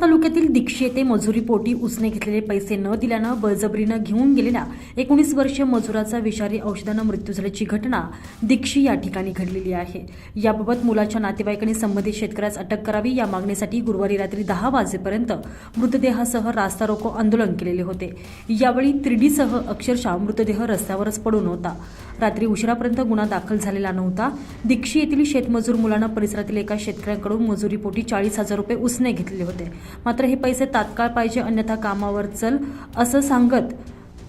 तालुक्यातील दीक्षे येथे मजुरीपोटी उसने घेतलेले पैसे न दिल्यानं बळजबरीनं घेऊन गेलेल्या एकोणीस वर्षीय मजुराचा विषारी औषधानं मृत्यू झाल्याची घटना दीक्षी या ठिकाणी घडलेली आहे. याबाबत मुलाच्या नातेवाईकांनी संबंधित शेतकऱ्यास अटक करावी या मागणीसाठी गुरुवारी रात्री दहा वाजेपर्यंत मृतदेहासह रास्ता रोको आंदोलन केलेले होते. यावेळी त्रिडीसह अक्षरशः मृतदेह रस्त्यावरच पडून होता. रात्री उशिरापर्यंत गुन्हा दाखल झालेला नव्हता. दीक्षी येथील शेतमजूर मुलानं परिसरातील एका शेतकऱ्यांकडून मजुरीपोटी चाळीस हजार रुपये उसने घेतलेले होते. मात्र हे पैसे तात्काळ पाहिजे अन्यथा कामावर चल असं सांगत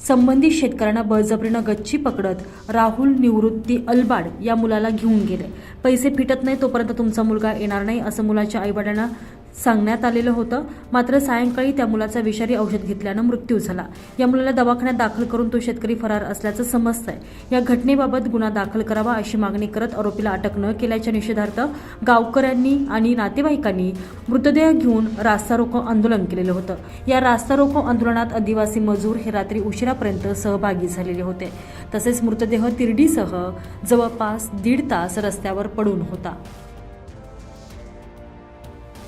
संबंधित शेतकऱ्यांना बळजबरीनं गच्ची पकडत राहुल निवृत्ती अलबाड या मुलाला घेऊन गेले. पैसे फिटत नाही तोपर्यंत तुमचा मुलगा येणार नाही असं मुलाच्या आईवडिलांना सांगण्यात आलेलं होतं. मात्र सायंकाळी त्या मुलाचा विषारी औषध घेतल्यानं मृत्यू झाला. या मुलाला दवाखान्यात दाखल करून तो शेतकरी फरार असल्याचं समजतंय. या घटनेबाबत गुन्हा दाखल करावा अशी मागणी करत आरोपीला अटक न केल्याच्या निषेधार्थ गावकऱ्यांनी आणि नातेवाईकांनी मृतदेह घेऊन रास्ता रोको आंदोलन केलेलं होतं. या रास्ता रोको आंदोलनात आदिवासी मजूर हे रात्री उशिरापर्यंत सहभागी झालेले होते. तसेच मृतदेह तिरडीसह जवळपास दीड तास रस्त्यावर पडून होता.